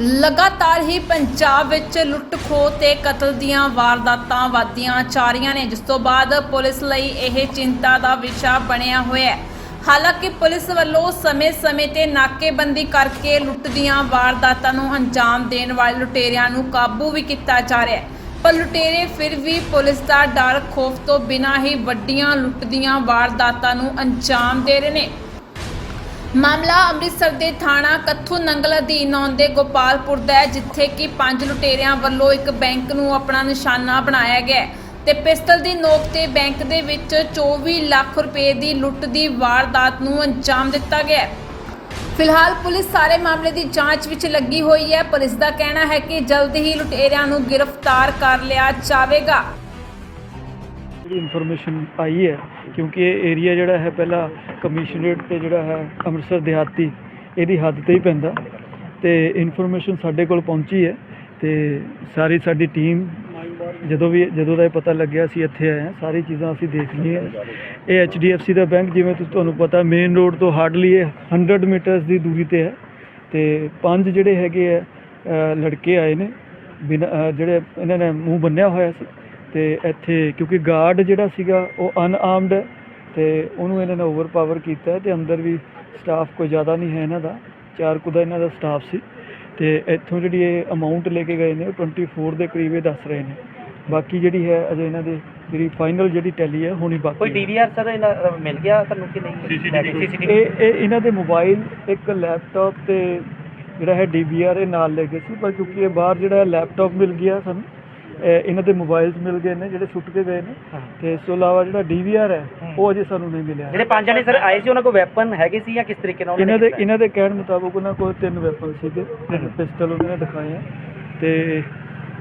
ਲਗਾਤਾਰ ਹੀ ਪੰਜਾਬ ਵਿੱਚ ਲੁੱਟ ਖੋਹ ਤੇ ਕਤਲ ਦੀਆਂ ਵਾਰਦਾਤਾਂ ਵਧਦੀਆਂ ਜਾ ਰਹੀਆਂ ਨੇ, ਜਿਸ ਤੋਂ ਬਾਅਦ ਪੁਲਿਸ ਲਈ ਇਹ ਚਿੰਤਾ ਦਾ ਵਿਸ਼ਾ ਬਣਿਆ ਹੋਇਆ ਹੈ। ਹਾਲਾਂਕਿ ਪੁਲਿਸ ਵੱਲੋਂ ਸਮੇਂ-ਸਮੇਂ ਤੇ ਨਾਕੇਬੰਦੀ ਕਰਕੇ ਲੁੱਟ ਦੀਆਂ ਵਾਰਦਾਤਾਂ ਨੂੰ ਅੰਜਾਮ ਦੇਣ ਵਾਲੇ ਲੁਟੇਰਿਆਂ ਨੂੰ ਕਾਬੂ ਵੀ ਕੀਤਾ ਜਾ ਰਿਹਾ ਹੈ। ਪਰ ਲੁਟੇਰੇ ਫਿਰ ਵੀ ਪੁਲਿਸ ਦਾ ਡਰ ਖੋਫ ਤੋਂ ਬਿਨਾਂ ਹੀ ਵੱਡੀਆਂ ਲੁੱਟ ਦੀਆਂ ਵਾਰਦਾਤਾਂ ਨੂੰ ਅੰਜਾਮ ਦੇ ਰਹੇ ਨੇ। ਮਾਮਲਾ ਅੰਮ੍ਰਿਤਸਰ ਦੇ ਥਾਣਾ ਕੱਥੂ ਨੰਗਲ ਅਧੀਨ ਆਉਂਦੇ ਗੋਪਾਲਪੁਰ ਦਾ ਹੈ, ਜਿੱਥੇ ਕਿ ਪੰਜ ਲੁਟੇਰਿਆਂ ਵੱਲੋਂ ਇੱਕ ਬੈਂਕ ਨੂੰ ਆਪਣਾ ਨਿਸ਼ਾਨਾ ਬਣਾਇਆ ਗਿਆ ਹੈ ਤੇ ਪਿਸਤਲ ਦੀ ਨੋਕ ਤੇ ਬੈਂਕ ਦੇ ਵਿੱਚ 24 ਲੱਖ ਰੁਪਏ ਦੀ ਲੁੱਟ ਦੀ ਵਾਰਦਾਤ ਨੂੰ ਅੰਜਾਮ ਦਿੱਤਾ ਗਿਆ ਹੈ। ਫਿਲਹਾਲ ਪੁਲਿਸ ਸਾਰੇ ਮਾਮਲੇ ਦੀ ਜਾਂਚ ਵਿੱਚ ਲੱਗੀ ਹੋਈ ਹੈ। ਪੁਲਿਸ ਦਾ ਕਹਿਣਾ ਹੈ ਕਿ ਜਲਦ ਹੀ ਲੁਟੇਰਿਆਂ ਨੂੰ ਗ੍ਰਿਫਤਾਰ ਕਰ ਲਿਆ ਜਾਵੇਗਾ। ਇਨਫੋਰਮੇਸ਼ਨ ਆਈ ਹੈ ਕਿਉਂਕਿ ਇਹ ਏਰੀਆ ਜਿਹੜਾ ਹੈ ਪਹਿਲਾਂ ਕਮਿਸ਼ਨਰੇਟ ਤੇ ਜਿਹੜਾ ਹੈ ਅੰਮ੍ਰਿਤਸਰ ਦਿਹਾਤੀ, ਇਹਦੀ ਹੱਦ ਤੇ ਹੀ ਪੈਂਦਾ। ਤੇ ਇਨਫੋਰਮੇਸ਼ਨ ਸਾਡੇ ਕੋਲ ਪਹੁੰਚੀ ਹੈ ਤੇ ਸਾਰੀ ਸਾਡੀ ਟੀਮ ਜਦੋਂ ਵੀ, ਜਦੋਂ ਦਾ ਇਹ ਪਤਾ ਲੱਗਿਆ ਅਸੀਂ ਇੱਥੇ ਆਏ ਹਾਂ, ਸਾਰੀ ਚੀਜ਼ਾਂ ਅਸੀਂ ਦੇਖ ਲਈਆਂ। ਇਹ HDFC ਦਾ ਬੈਂਕ ਜਿਵੇਂ ਤੁਸੀਂ ਤੁਹਾਨੂੰ ਪਤਾ ਮੇਨ ਰੋਡ ਤੋਂ ਹਾਰਡਲੀ ਇਹ 100 ਮੀਟਰਸ ਦੀ ਦੂਰੀ ਤੇ ਹੈ। ਤੇ ਪੰਜ ਜਿਹੜੇ ਹੈਗੇ ਆ ਲੜਕੇ ਆਏ ਨੇ, ਬਿਨਾਂ ਜਿਹੜੇ ਇਹਨਾਂ ਨੇ ਮੂੰਹ ਬੰਨਿਆ ਹੋਇਆ ਸੀ। ਤੇ ਇੱਥੇ ਕਿਉਂਕਿ ਗਾਰਡ ਜਿਹੜਾ ਸੀਗਾ ਉਹ ਅਨਆਰਮਡ ਹੈ ਤੇ ਉਹਨੂੰ ਇਹਨਾਂ ਨੇ ਓਵਰਪਾਵਰ ਕੀਤਾ ਹੈ ਤੇ ਅੰਦਰ ਵੀ ਸਟਾਫ ਕੋਈ ਜ਼ਿਆਦਾ ਨਹੀਂ ਹੈ ਇਹਨਾਂ ਦਾ ਚਾਰ ਕੁ ਦਾ ਇਹਨਾਂ ਦਾ ਸਟਾਫ ਸੀ ਤੇ ਇੱਥੋਂ ਜਿਹੜੀ ਇਹ ਅਮਾਉਂਟ ਲੈ ਕੇ ਗਏ ਨੇ ਉਹ 24 ਦੇ ਕਰੀਬ ਇਹ ਦੱਸ ਰਹੇ ਨੇ। ਬਾਕੀ ਜਿਹੜੀ ਹੈ ਅਜੇ ਇਹਨਾਂ ਦੇ ਜਿਹੜੀ ਫਾਈਨਲ ਜਿਹੜੀ ਟੈਲੀ ਹੈ ਹੋਣੀ ਬਾਕੀ ਕੋਈ ਹੈ। ਡੀਵੀਆਰ ਸਰ ਇਹਨਾਂ ਮਿਲ ਗਿਆ ਤੁਹਾਨੂੰ ਕਿ ਨਹੀਂ? ਇਹ ਇਹ ਇਹਨਾਂ ਦੇ ਮੋਬਾਈਲ ਇੱਕ ਲੈਪਟਾਪ ਤੇ ਜਿਹੜਾ ਹੈ ਡੀਵੀਆਰ ਇਹ ਨਾਲ ਲੈ ਗਏ ਸੀ ਪਰ ਕਿਉਂਕਿ ਇਹ ਬਾਹਰ ਜਿਹੜਾ ਲੈਪਟਾਪ ਮਿਲ ਗਿਆ ਸਾਨੂੰ ਇਹਨਾਂ ਦੇ ਮੋਬਾਈਲਸ ਮਿਲ ਗਏ ਨੇ ਜਿਹੜੇ ਸੁੱਟ ਕੇ ਗਏ ਨੇ। ਤੇ ਇਸ ਤੋਂ ਇਲਾਵਾ ਜਿਹੜਾ ਡੀਵੀਆਰ ਹੈ ਉਹ ਅਜੇ ਸਾਨੂੰ ਨਹੀਂ ਮਿਲਿਆ। ਜਿਹੜੇ ਪੰਜ ਜਣੇ ਸਰ ਆਏ ਸੀ ਉਹਨਾਂ ਕੋਲ ਵੈਪਨ ਹੈਗੇ ਸੀ ਜਾਂ ਕਿਸ ਤਰੀਕੇ ਨਾਲ ਇਹਨਾਂ ਦੇ ਇਹਨਾਂ ਦੇ ਕਹਿਣ ਮੁਤਾਬਕ ਉਹਨਾਂ ਕੋਲ ਤਿੰਨ ਵੈਪਨ ਸੀਗੇ। ਪਿਸਟਲ ਉਹਨਾਂ ਨੇ ਦਿਖਾਏ ਆ। ਤੇ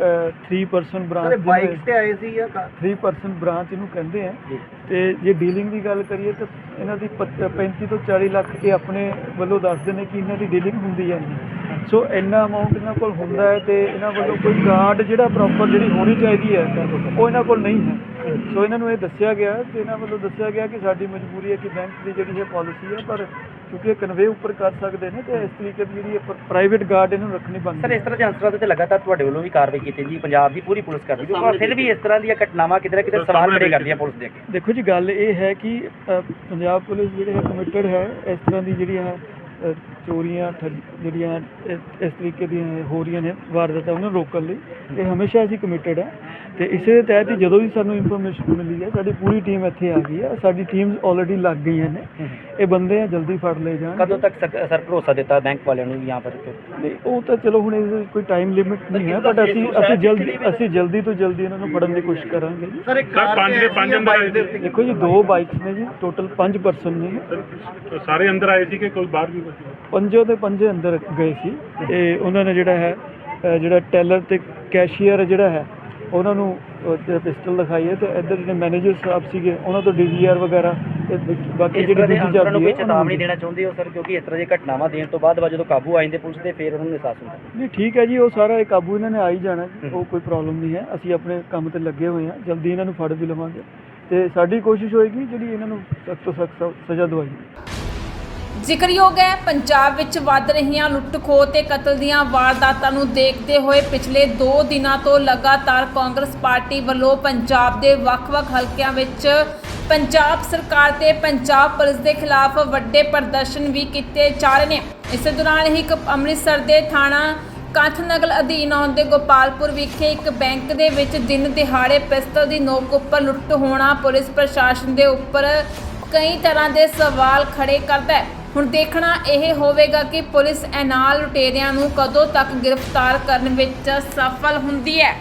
3% ਬ੍ਰਾਂਚ ਬਾਈਕ ਤੇ ਆਏ ਸੀ ਜਾਂ ਕਾਰ? 3% ਬ੍ਰਾਂਚ ਇਹਨੂੰ ਕਹਿੰਦੇ ਆ। ਤੇ ਜੇ ਡੀਲਿੰਗ ਦੀ ਗੱਲ ਕਰੀਏ ਤਾਂ ਇਹਨਾਂ ਦੀ ਪੱਚ- 35 ਤੋਂ 40 ਲੱਖ ਇਹ ਆਪਣੇ ਵੱਲੋਂ ਦੱਸਦੇ ਨੇ ਕਿ ਇਹਨਾਂ ਦੀ ਡੀਲਿੰਗ ਹੁੰਦੀ ਹੈ ਸੋ ਇੰਨਾ ਅਮਾਉਂਟ ਇਹਨਾਂ ਕੋਲ ਹੁੰਦਾ ਹੈ ਤੇ ਇਹਨਾਂ ਵੱਲੋਂ ਕੋਈ ਕਾਰਡ ਜਿਹੜਾ ਪ੍ਰੋਪਰ ਜਿਹੜੀ ਹੋਣੀ ਚਾਹੀਦੀ ਹੈ ਉਹ ਇਹਨਾਂ ਕੋਲ ਨਹੀਂ ਹੈ ਸੋ ਇਹਨਾਂ ਨੂੰ ਇਹ ਦੱਸਿਆ ਗਿਆ ਤੇ ਇਹਨਾਂ ਵੱਲੋਂ ਦੱਸਿਆ ਗਿਆ ਕਿ ਸਾਡੀ ਮਜਬੂਰੀ ਹੈ ਕਿ ਬੈਂਕ ਦੀ ਜਿਹੜੀ ਹੈ ਪਾਲਿਸੀ ਹੈ ਪਰ ਕਿਉਂਕਿ ਇਹ ਕਨਵੇ ਉੱਪਰ ਕਰ ਸਕਦੇ ਨੇ ਤੇ ਇਸ ਤਰੀਕੇ ਦੀ ਜਿਹੜੀ ਪ੍ਰਾਈਵੇਟ ਗਾਰਡ ਇਹਨੂੰ ਰੱਖਣੀ ਬਣਦੀ ਸਰ ਇਸ ਤਰ੍ਹਾਂ ਦੇ ਅਨਸਰਾਂ ਦੇ ਤੇ ਲਗਾਤਾਰ ਤੁਹਾਡੇ ਵੱਲੋਂ ਵੀ ਕਾਰਵਾਈ ਕੀਤੀ ਜੀ ਪੰਜਾਬ ਦੀ ਪੂਰੀ ਪੁਲਿਸ ਕਰਦੀ ਹੈ। ਪਰ ਫਿਰ ਵੀ ਇਸ ਤਰ੍ਹਾਂ ਦੀਆਂ ਘਟਨਾਵਾਂ ਕਿਤੇ ਨਾ ਕਿਤੇ ਸਵਾਲ ਖੜੇ ਕਰਦੀਆਂ ਪੁਲਿਸ ਦੇ ਅੱਗੇ। ਦੇਖੋ ਜੀ ਗੱਲ ਇਹ ਹੈ ਕਿ ਪੰਜਾਬ ਪੁਲਿਸ ਜਿਹੜੀ ਹੈ ਕਮਿਟਡ ਹੈ ਇਸ ਤਰ੍ਹਾਂ ਦੀ ਜਿਹੜੀਆਂ ਅ, ਚੋਰੀਆਂ ਜਿਹੜੀਆਂ ਇਸ ਇਸ ਤਰੀਕੇ ਦੀਆਂ ਹੋ ਰਹੀਆਂ ਨੇ ਵਾਰਦਾਤਾਂ ਉਹਨਾਂ ਨੂੰ ਰੋਕਣ ਲਈ ਇਹ ਹਮੇਸ਼ਾ ਅਸੀਂ ਕਮਿਟਡ ਹੈ। ਤੇ ਇਸੇ ਦੇ ਤਹਿਤ ਹੀ ਜਦੋਂ ਵੀ ਸਾਨੂੰ ਇਨਫੋਰਮੇਸ਼ਨ ਮਿਲੀ ਹੈ ਸਾਡੀ ਪੂਰੀ ਟੀਮ ਇੱਥੇ ਆ ਗਈ ਹੈ। ਸਾਡੀ ਟੀਮ ਆਲਰੇਡੀ ਲੱਗ ਗਈਆਂ ਨੇ। ਇਹ ਬੰਦੇ ਆ ਜਲਦੀ ਫੜ ਲਏ ਜਾਣ ਕਦੋਂ ਤੱਕ ਸਰ ਭਰੋਸਾ ਦਿੱਤਾ ਬੈਂਕ ਵਾਲਿਆਂ ਨੂੰ ਵੀ ਯਹਾਂ ਨਹੀਂ ਉਹ ਤਾਂ ਚਲੋ ਹੁਣ ਇਹਦੇ ਵਿੱਚ ਕੋਈ ਟਾਈਮ ਲਿਮਿਟ ਨਹੀਂ ਹੈ ਬਟ ਅਸੀਂ ਅਸੀਂ ਜਲਦੀ ਅਸੀਂ ਜਲਦੀ ਤੋਂ ਜਲਦੀ ਇਹਨਾਂ ਨੂੰ ਫੜਨ ਦੀ ਕੋਸ਼ਿਸ਼ ਕਰਾਂਗੇ ਸਰ ਇੱਕ ਕਾਰ ਪੰਜ ਦੇ ਪੰਜ ਅੰਦਰ ਆਏ ਸੀ। ਦੇਖੋ ਜੀ ਦੋ ਬਾਈਕਸ ਨੇ ਜੀ ਟੋਟਲ ਪੰਜ ਪਰਸਨ ਨੇ ਸਰ, ਸਾਰੇ ਅੰਦਰ ਆਏ ਸੀ ਕਿ ਕੋਈ ਬਾਹਰ ਵੀ ਕੋਈ? ਪੰਜੋ ਦੇ ਪੰਜੇ ਅੰਦਰ ਗਏ ਸੀ। ਤੇ ਉਹਨਾਂ ਨੇ ਜਿਹੜਾ ਹੈ ਜਿਹੜਾ ਟੈਲਰ ਤੇ ਕੈਸ਼ੀਅਰ ਜਿਹੜਾ ਹੈ ਉਹਨਾਂ ਨੂੰ ਪਿਸਟਲ ਦਿਖਾਈ ਹੈ ਤੇ ਇੱਧਰ ਜਿਹੜੇ ਮੈਨੇਜਰ ਸਾਹਿਬ ਸੀਗੇ ਉਹਨਾਂ ਤੋਂ ਡੀਵੀਆਰ ਵਗੈਰਾ ਤੇ ਬਾਕੀ ਜਿਹੜੀ ਦੂਜੀ ਕੋਈ ਹੈ ਉਹਨਾਂ ਚੇਤਾਵਨੀ ਦੇਣਾ ਚਾਹੁੰਦੇ ਹੋ ਸਰ? ਕਿਉਂਕਿ ਇਸ ਤਰ੍ਹਾਂ ਦੀਆਂ ਘਟਨਾਵਾਂ ਦੇਣ ਤੋਂ ਬਾਅਦ ਜਦੋਂ ਕਾਬੂ ਆ ਜਾਂਦੇ ਪੁਲਿਸ ਦੇ ਫਿਰ ਉਹਨਾਂ ਨੂੰ ਅਹਿਸਾਸ ਹੁੰਦਾ। ਨਹੀਂ ਠੀਕ ਹੈ ਜੀ ਉਹ ਸਾਰਾ ਇਹ ਕਾਬੂ ਇਹਨਾਂ ਨੇ ਆ ਹੀ ਜਾਣਾ ਉਹ ਕੋਈ ਪ੍ਰੋਬਲਮ ਨਹੀਂ ਹੈ। ਅਸੀਂ ਆਪਣੇ ਕੰਮ ਤੇ ਲੱਗੇ ਹੋਏ ਹਾਂ ਜਲਦੀ ਇਹਨਾਂ ਨੂੰ ਫੜ ਵੀ ਲਵਾਂਗੇ। ਤੇ ਸਾਡੀ ਕੋਸ਼ਿਸ਼ ਹੋਏਗੀ ਜਿਹੜੀ ਇਹਨਾਂ ਨੂੰ ਸਖਤ ਤੋਂ ਸਖਤ ਸਜ਼ਾ ਦਵਾਈ ਜ਼ਿਕਰਯੋਗ ਹੈ, ਪੰਜਾਬ ਵਿੱਚ ਵੱਧ ਰਹੀਆਂ ਲੁੱਟ ਖੋਹ ਤੇ ਕਤਲ ਦੀਆਂ ਵਾਰਦਾਤਾਂ ਨੂੰ ਦੇਖਦੇ ਹੋਏ ਪਿਛਲੇ 2 ਦਿਨਾਂ ਤੋਂ ਲਗਾਤਾਰ ਕਾਂਗਰਸ ਪਾਰਟੀ ਵੱਲੋਂ ਪੰਜਾਬ ਦੇ ਵੱਖ-ਵੱਖ ਹਲਕਿਆਂ ਵਿੱਚ ਪੰਜਾਬ ਸਰਕਾਰ ਤੇ ਪੰਜਾਬ ਪੁਲਿਸ ਦੇ ਖਿਲਾਫ ਵੱਡੇ ਪ੍ਰਦਰਸ਼ਨ ਵੀ ਕੀਤੇ ਜਾ ਰਹੇ ਨੇ। ਇਸੇ ਦੌਰਾਨ ਹੀ ਇੱਕ ਅੰਮ੍ਰਿਤਸਰ ਦੇ ਥਾਣਾ ਕੰਥ ਨਗਲ ਅਧੀਨ ਆਉਂਦੇ ਗੋਪਾਲਪੁਰ ਵਿਖੇ ਇੱਕ ਬੈਂਕ ਦੇ ਵਿੱਚ ਦਿਨ ਦਿਹਾੜੇ ਪਿਸਤਲ ਦੀ ਨੋਕ ਉੱਪਰ ਲੁੱਟ ਹੋਣਾ ਪੁਲਿਸ ਪ੍ਰਸ਼ਾਸਨ ਦੇ ਉੱਪਰ ਕਈ ਤਰ੍ਹਾਂ ਦੇ ਸਵਾਲ ਖੜੇ ਕਰਦਾ ਹੈ। ਹੁਣ ਦੇਖਣਾ ਇਹ ਹੋਵੇਗਾ ਕਿ ਪੁਲਿਸ ਇਹਨਾਂ ਲੁਟੇਰਿਆਂ ਨੂੰ ਕਦੋਂ ਤੱਕ ਗ੍ਰਿਫਤਾਰ ਕਰਨ ਵਿੱਚ ਸਫਲ ਹੁੰਦੀ ਹੈ।